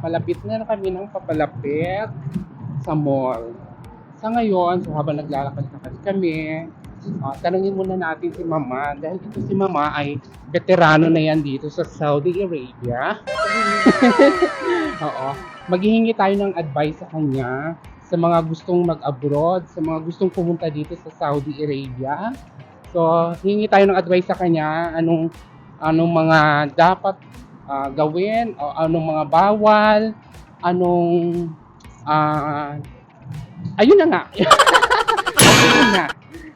papalapit na kami ng papalapit sa mall. Sa ngayon, so habang naglalakad-lakad kami, ah, tanungin muna natin si Mama. Dahil ito si Mama ay veterano na yan dito sa Saudi Arabia. Oo. Maghihingi tayo ng advice sa kanya sa mga gustong mag-abroad, sa mga gustong pumunta dito sa Saudi Arabia. So, hingi tayo ng advice sa kanya anong anong mga dapat ah, gawin o anong mga bawal, anong ah ayun na nga. ayun na.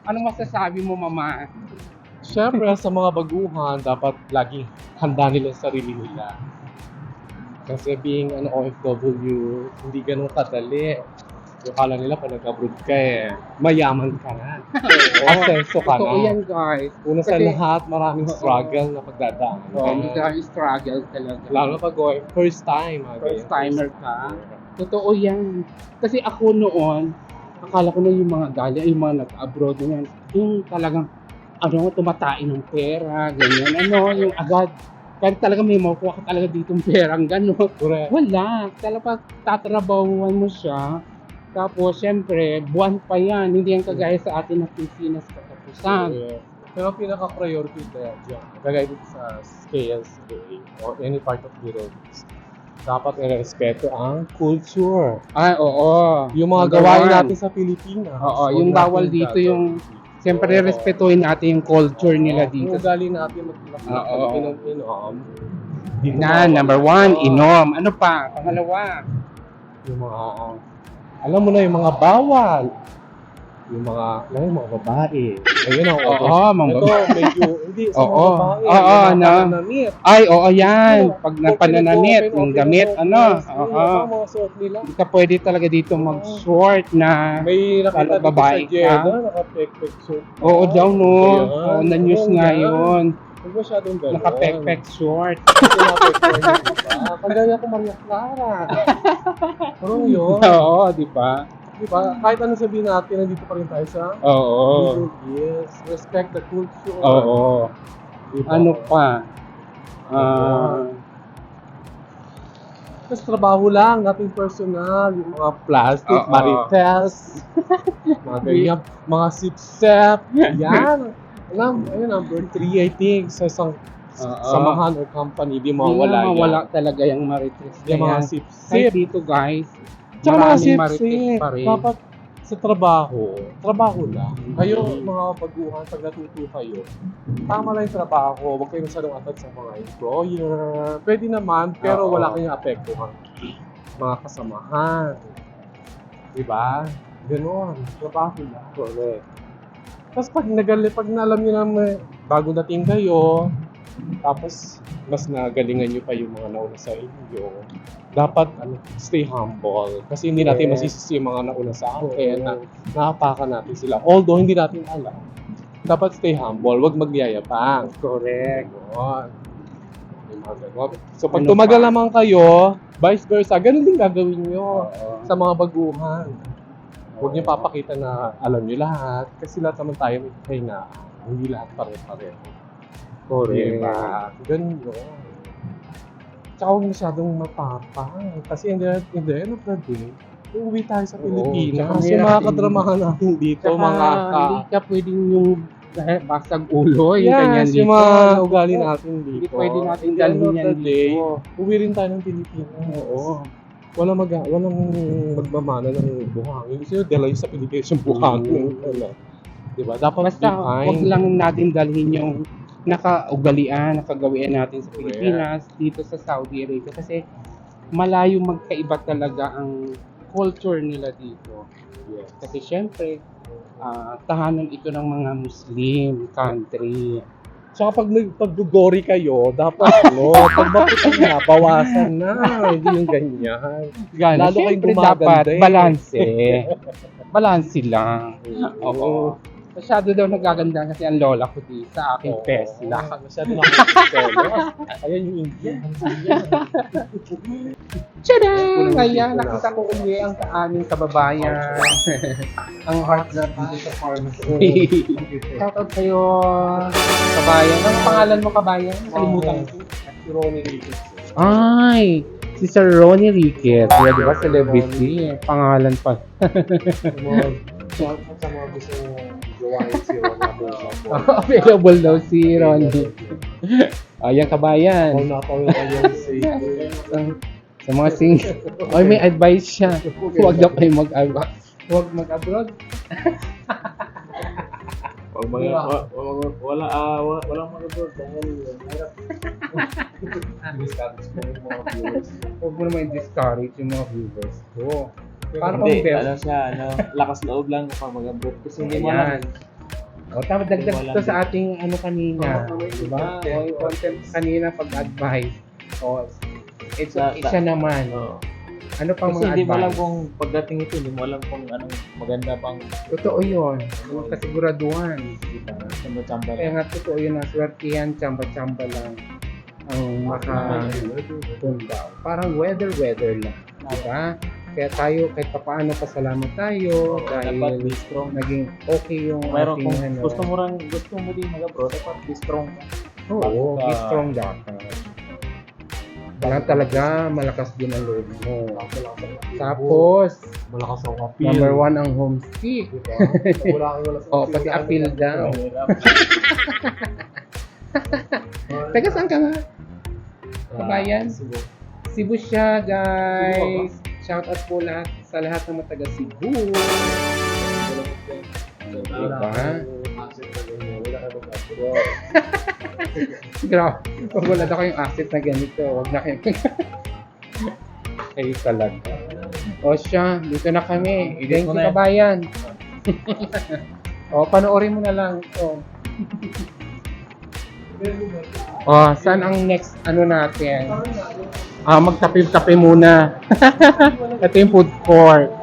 Anong masasabi mo, Mama? Siyempre, sa mga baguhan, dapat laging handa nila sa sarili nila. Kasi being an OFW, hindi ganun kadali. Yung kala nila pag nag-abroad ka eh, mayaman ka na. Asenso ka Totoo na. yan, guys. Una sa Kasi- lahat, maraming Oo. struggle na pagdadaanan. So, oh, struggle talaga. Lalo pag oh, first time. ah, First ganyan. timer ka. Totoo yan. Kasi ako noon, akala ko na yung mga gali, yung mga nag-abroad na yan, yung talagang, ano, tumatain ng pera, ganyan, ano, yung agad. Kahit talaga may makukuha ka talaga ditong perang gano'n. Correct. Wala. Talaga tatrabahuan mo siya. Tapos, syempre, buwan pa yan. Hindi yan kagaya sa atin na Pilipinas katapusan. Correct. Pero ang pinaka-priority na dyan, kagaya dito sa KSA or any part of Middle East, dapat i-respeto ang culture. Ay, oo. Yung mga gawain natin sa Pilipinas. Oo, huwag yung bawal dito yung Siyempre, Oo. respetuhin natin yung culture nila dito. Yung ugali natin mag-inom Oo. inom Na, number one, inom. Ano pa? Pangalawa. Yung mga, alam mo na yung mga bawal. Yung mga, ano yung mga babae. Ayun ang Oo, mga Ito, medyo, hindi, sa Oo. mga babae. Oo, yung mga no. pananamit. Ay, oo yan. Oo. Pag napananamit, Open, yung open, damit, open, ano. yes. Oo. Yun, ang mga suot nila. Hindi ka pwede talaga dito mag-short na. May nakita dito babae sa ka? Jeddah, naka-pek-pek suit. Oo daw, no. Ayan. Oo, na-news Oo, nga yan. yun. Huwag masyadong gano'n. Naka-pek-pek short. Yun, diba? Kagaya ko Maria Clara. Pero yun, Oo, di ba? di ba? Kahit ano sabihin natin, nandito pa rin tayo sa Oo. East. Respect the culture. Oo. Diba? Ano pa? Ah, Tapos trabaho lang, nothing personal. Yung mga plastic, Oo. marites, mga ganyan, mga sip-sep. Yan. Alam, ayun, number three, I think, sa isang Oo. samahan or company, di na yan. mawala talaga yung marites. Yung mga Kaya, sip-sip. kahit dito guys, Tsaka mga maraming marites sip-sip. pa rin. Dapat sa trabaho, trabaho lang. Kayo, Mhm. mga baguhan, pag natuto kayo, tama lang yung trabaho. Huwag kayo masyadong atad sa mga employer. Pwede naman, pero Oo. wala kayong apektuhan. Mga kasamahan. Diba? Ganon. Trabaho lang. Correct. Tapos pag nagali, pag naalam nyo na may bago dating kayo, tapos mas nagalingan nyo pa yung mga nauna sa inyo, dapat ano, stay humble. Kasi hindi natin Yes. masisisi yung mga nauna sa atin na naapakan natin sila. Although hindi natin alam, dapat stay humble. Huwag magyayabang. correct. Ganon. So pag Ano tumagal pa? naman kayo, vice versa, ganun din gagawin nyo Oo. sa mga baguhan. Huwag niyo papakita na alam niyo lahat kasi lahat naman tayo may kahingaan. Hindi lahat pare-pareho. Correct. Diba? Ganun yun. Tsaka huwag masyadong mapapang. Kasi in the, in the end of the day, uuwi tayo sa Pilipinas. mahirap mga kadramahan natin dito, Tsaka, mga ka... hindi ka pwedeng yung eh, basag ulo, yung ganyan Yes, dito. yung mga ugali natin dito. Hindi pwede natin dalhin yan dito. Uwi rin tayo ng Pilipinas. Oo. Wala mag walang magmamana ng buhangin. Kasi dalayo sa Pilipinas yung buhangin. Wala. Diba? Dapat Basta, be kind. wag lang natin dalhin yung nakaugalian, nakagawian natin sa Pilipinas, dito sa Saudi Arabia. Kasi malayo magkaiba talaga ang culture nila dito. Yes. Kasi syempre, ah, tahanan ito ng mga Muslim country. Tsaka pag nagpagdugori kayo, dapat no, pag maputi na, bawasan na. Hindi yung ganyan. Gano, Lalo kayong syempre gumaganda dapat eh. balanse. balanse lang. Oo. Masyado daw nagaganda kasi ang lola ko di sa aking Oo. Tesla. Masyado na ako Ayan yung Indian. Tada! Unang Ayan, nakita ko uli ang aming kababayan. ang heart na dito sa pharmacy. Shoutout sa'yo, kabayan. Anong pangalan mo, kabayan? Kalimutan ko. Si Ronnie Richardson. Ay! Si Sir Ronnie Riquez. Yeah, di ba? Celebrity. Pangalan pa. Sa mga, sa, mga gusto mo gawain si Ron natin sa Available daw si Ronnie. Ayan, kabayan. All na tawin kanyang si sa, mga sing Oy, may advice siya. Huwag daw kayo mag-abroad. Huwag mag-abroad. Pag mga, wa- wala, ah, wa- walang mga abroad, dahil hirap. discourage mo yung mga viewers. Huwag mo naman i-discourage yung mga viewers ko. Para Hindi, pang best. ano siya, ano, lakas loob lang kapag mag-abroad. Kasi hindi mo Ayan. alam. O, tama, dagdag Wala to din. sa ating ano kanina. Diba? O, yung content kanina pag-advise. O, ito, Sa- isa naman. Oo. Ano pang Kasi mga hindi mo alam advice? kung pagdating ito, hindi mo alam kung anong maganda pang Totoo yun. Yung kasiguraduhan. Diba? chamba-chamba. Kaya nga totoo yun ang swertihan, tsamba-tsamba lang ang makapunta. Parang weather-weather lang. Diba? Kaya tayo, kahit papaano pasalamat tayo Dapat dahil be strong. naging okay yung ating kung ano. gusto mo rin, gusto mo din mag-abroad, dapat be strong. Oo, Bago be ka- strong dapat. Kailangan talaga malakas din ang loob mo. Tapos, Malakas ang appeal. number one ang homesick. Diba? Wala kang wala sa O, pati appeal daw. Taga saan ka nga? Kabayan? Cebu. Cebu siya, guys. Shout out po lahat sa lahat ng mga taga Cebu. Diba? Grabe. Pag wala na kayong asset na ganito, huwag na kayo. Kayo talaga. O siya, dito na kami. Edit Thank you, kabayan. o, panoorin mo na lang. O. o, saan ang next ano natin? Ah, magtapi-tapi muna. Ito yung food court.